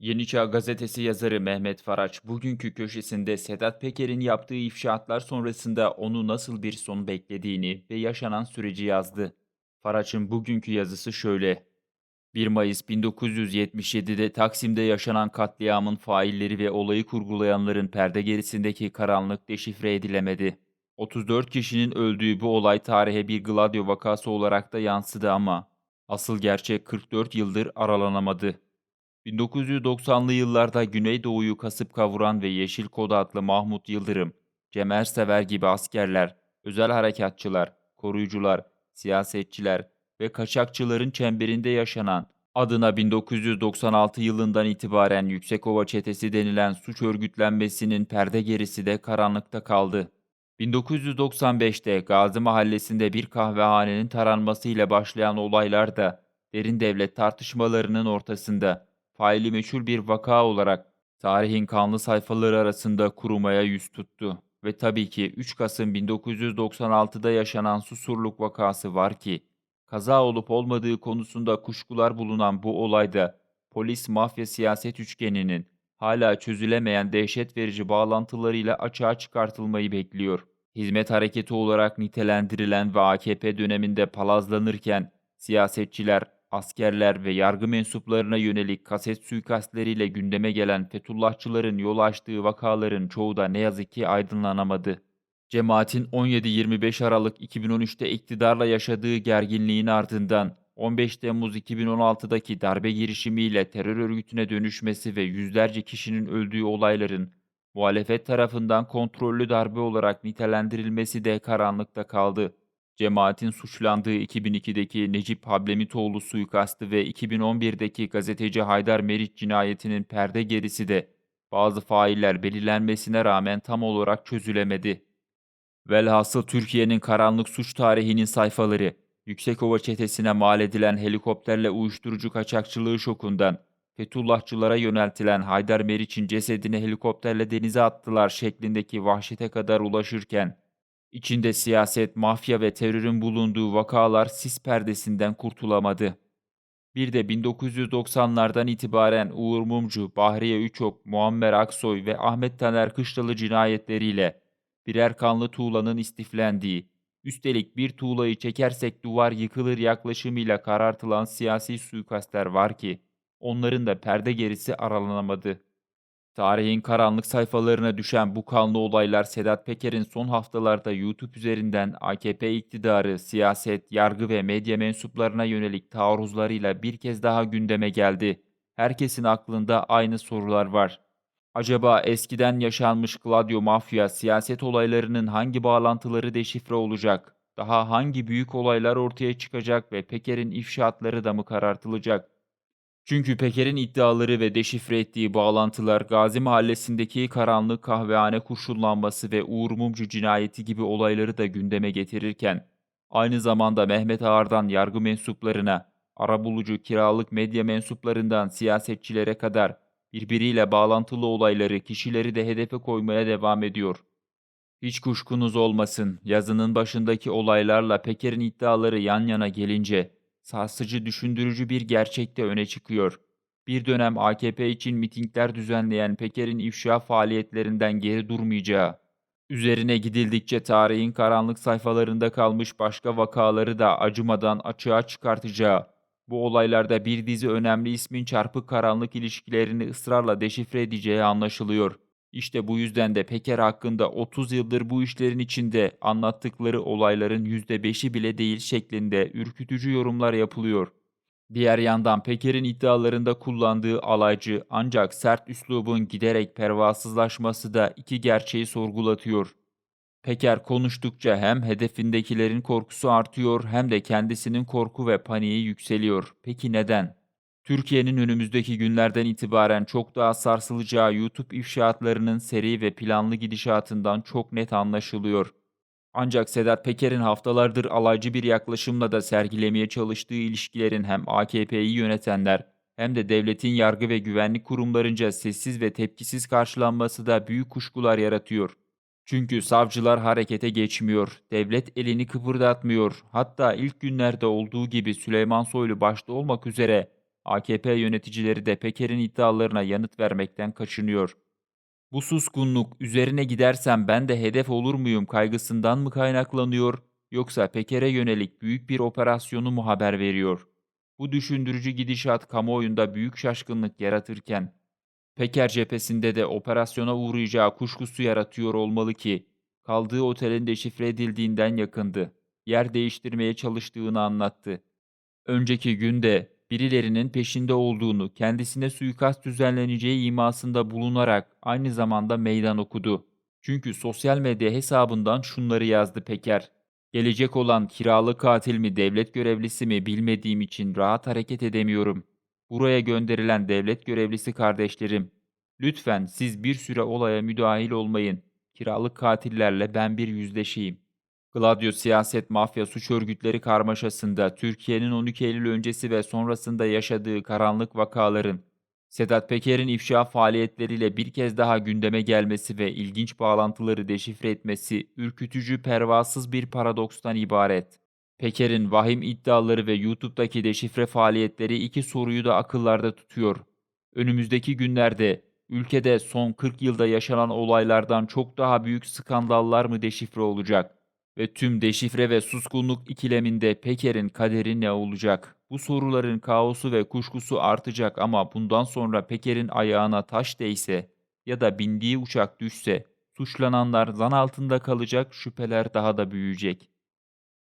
Yeni Çağ Gazetesi yazarı Mehmet Faraç bugünkü köşesinde Sedat Peker'in yaptığı ifşaatlar sonrasında onu nasıl bir son beklediğini ve yaşanan süreci yazdı. Faraç'ın bugünkü yazısı şöyle. 1 Mayıs 1977'de Taksim'de yaşanan katliamın failleri ve olayı kurgulayanların perde gerisindeki karanlık deşifre edilemedi. 34 kişinin öldüğü bu olay tarihe bir Gladio vakası olarak da yansıdı ama asıl gerçek 44 yıldır aralanamadı. 1990'lı yıllarda Güneydoğu'yu kasıp kavuran ve Yeşil Kod adlı Mahmut Yıldırım, Cem Ersever gibi askerler, özel harekatçılar, koruyucular, siyasetçiler ve kaçakçıların çemberinde yaşanan, adına 1996 yılından itibaren Yüksekova Çetesi denilen suç örgütlenmesinin perde gerisi de karanlıkta kaldı. 1995'te Gazi Mahallesi'nde bir kahvehanenin taranmasıyla başlayan olaylar da derin devlet tartışmalarının ortasında faili meçhul bir vaka olarak tarihin kanlı sayfaları arasında kurumaya yüz tuttu. Ve tabii ki 3 Kasım 1996'da yaşanan Susurluk vakası var ki, kaza olup olmadığı konusunda kuşkular bulunan bu olayda polis mafya siyaset üçgeninin hala çözülemeyen dehşet verici bağlantılarıyla açığa çıkartılmayı bekliyor. Hizmet hareketi olarak nitelendirilen ve AKP döneminde palazlanırken siyasetçiler, askerler ve yargı mensuplarına yönelik kaset suikastleriyle gündeme gelen Fethullahçıların yol açtığı vakaların çoğu da ne yazık ki aydınlanamadı. Cemaatin 17-25 Aralık 2013'te iktidarla yaşadığı gerginliğin ardından 15 Temmuz 2016'daki darbe girişimiyle terör örgütüne dönüşmesi ve yüzlerce kişinin öldüğü olayların muhalefet tarafından kontrollü darbe olarak nitelendirilmesi de karanlıkta kaldı. Cemaatin suçlandığı 2002'deki Necip Hablemitoğlu suikastı ve 2011'deki gazeteci Haydar Meriç cinayetinin perde gerisi de bazı failler belirlenmesine rağmen tam olarak çözülemedi. Velhasıl Türkiye'nin karanlık suç tarihinin sayfaları, Yüksekova çetesine mal edilen helikopterle uyuşturucu kaçakçılığı şokundan, Fethullahçılara yöneltilen Haydar Meriç'in cesedini helikopterle denize attılar şeklindeki vahşete kadar ulaşırken, içinde siyaset, mafya ve terörün bulunduğu vakalar sis perdesinden kurtulamadı. Bir de 1990'lardan itibaren Uğur Mumcu, Bahriye Üçok, Muammer Aksoy ve Ahmet Taner Kışlalı cinayetleriyle birer kanlı tuğlanın istiflendiği, üstelik bir tuğlayı çekersek duvar yıkılır yaklaşımıyla karartılan siyasi suikastler var ki, onların da perde gerisi aralanamadı. Tarihin karanlık sayfalarına düşen bu kanlı olaylar Sedat Peker'in son haftalarda YouTube üzerinden AKP iktidarı, siyaset, yargı ve medya mensuplarına yönelik taarruzlarıyla bir kez daha gündeme geldi. Herkesin aklında aynı sorular var. Acaba eskiden yaşanmış Gladio mafya siyaset olaylarının hangi bağlantıları deşifre olacak? Daha hangi büyük olaylar ortaya çıkacak ve Peker'in ifşaatları da mı karartılacak? Çünkü Peker'in iddiaları ve deşifre ettiği bağlantılar Gazi Mahallesi'ndeki karanlık kahvehane kurşunlanması ve Uğur Mumcu cinayeti gibi olayları da gündeme getirirken, aynı zamanda Mehmet Ağar'dan yargı mensuplarına, arabulucu kiralık medya mensuplarından siyasetçilere kadar birbiriyle bağlantılı olayları, kişileri de hedefe koymaya devam ediyor. Hiç kuşkunuz olmasın, yazının başındaki olaylarla Peker'in iddiaları yan yana gelince, sarsıcı düşündürücü bir gerçek de öne çıkıyor. Bir dönem AKP için mitingler düzenleyen Peker'in ifşa faaliyetlerinden geri durmayacağı, üzerine gidildikçe tarihin karanlık sayfalarında kalmış başka vakaları da acımadan açığa çıkartacağı, bu olaylarda bir dizi önemli ismin çarpık karanlık ilişkilerini ısrarla deşifre edeceği anlaşılıyor. İşte bu yüzden de Peker hakkında 30 yıldır bu işlerin içinde anlattıkları olayların %5'i bile değil şeklinde ürkütücü yorumlar yapılıyor. Diğer yandan Peker'in iddialarında kullandığı alaycı ancak sert üslubun giderek pervasızlaşması da iki gerçeği sorgulatıyor. Peker konuştukça hem hedefindekilerin korkusu artıyor hem de kendisinin korku ve paniği yükseliyor. Peki neden? Türkiye'nin önümüzdeki günlerden itibaren çok daha sarsılacağı YouTube ifşaatlarının seri ve planlı gidişatından çok net anlaşılıyor. Ancak Sedat Peker'in haftalardır alaycı bir yaklaşımla da sergilemeye çalıştığı ilişkilerin hem AKP'yi yönetenler hem de devletin yargı ve güvenlik kurumlarınca sessiz ve tepkisiz karşılanması da büyük kuşkular yaratıyor. Çünkü savcılar harekete geçmiyor, devlet elini kıpırdatmıyor. Hatta ilk günlerde olduğu gibi Süleyman Soylu başta olmak üzere AKP yöneticileri de Peker'in iddialarına yanıt vermekten kaçınıyor. Bu suskunluk üzerine gidersem ben de hedef olur muyum kaygısından mı kaynaklanıyor yoksa Peker'e yönelik büyük bir operasyonu mu haber veriyor? Bu düşündürücü gidişat kamuoyunda büyük şaşkınlık yaratırken Peker cephesinde de operasyona uğrayacağı kuşkusu yaratıyor olmalı ki kaldığı otelin deşifre edildiğinden yakındı. Yer değiştirmeye çalıştığını anlattı. Önceki günde birilerinin peşinde olduğunu, kendisine suikast düzenleneceği imasında bulunarak aynı zamanda meydan okudu. Çünkü sosyal medya hesabından şunları yazdı Peker. Gelecek olan kiralık katil mi, devlet görevlisi mi bilmediğim için rahat hareket edemiyorum. Buraya gönderilen devlet görevlisi kardeşlerim, lütfen siz bir süre olaya müdahil olmayın. Kiralık katillerle ben bir yüzleşeyim. Gladio siyaset mafya suç örgütleri karmaşasında Türkiye'nin 12 Eylül öncesi ve sonrasında yaşadığı karanlık vakaların Sedat Peker'in ifşa faaliyetleriyle bir kez daha gündeme gelmesi ve ilginç bağlantıları deşifre etmesi ürkütücü pervasız bir paradokstan ibaret. Peker'in vahim iddiaları ve YouTube'daki deşifre faaliyetleri iki soruyu da akıllarda tutuyor. Önümüzdeki günlerde ülkede son 40 yılda yaşanan olaylardan çok daha büyük skandallar mı deşifre olacak? Ve tüm deşifre ve suskunluk ikileminde Peker'in kaderi ne olacak? Bu soruların kaosu ve kuşkusu artacak ama bundan sonra Peker'in ayağına taş değse ya da bindiği uçak düşse suçlananlar zan altında kalacak, şüpheler daha da büyüyecek.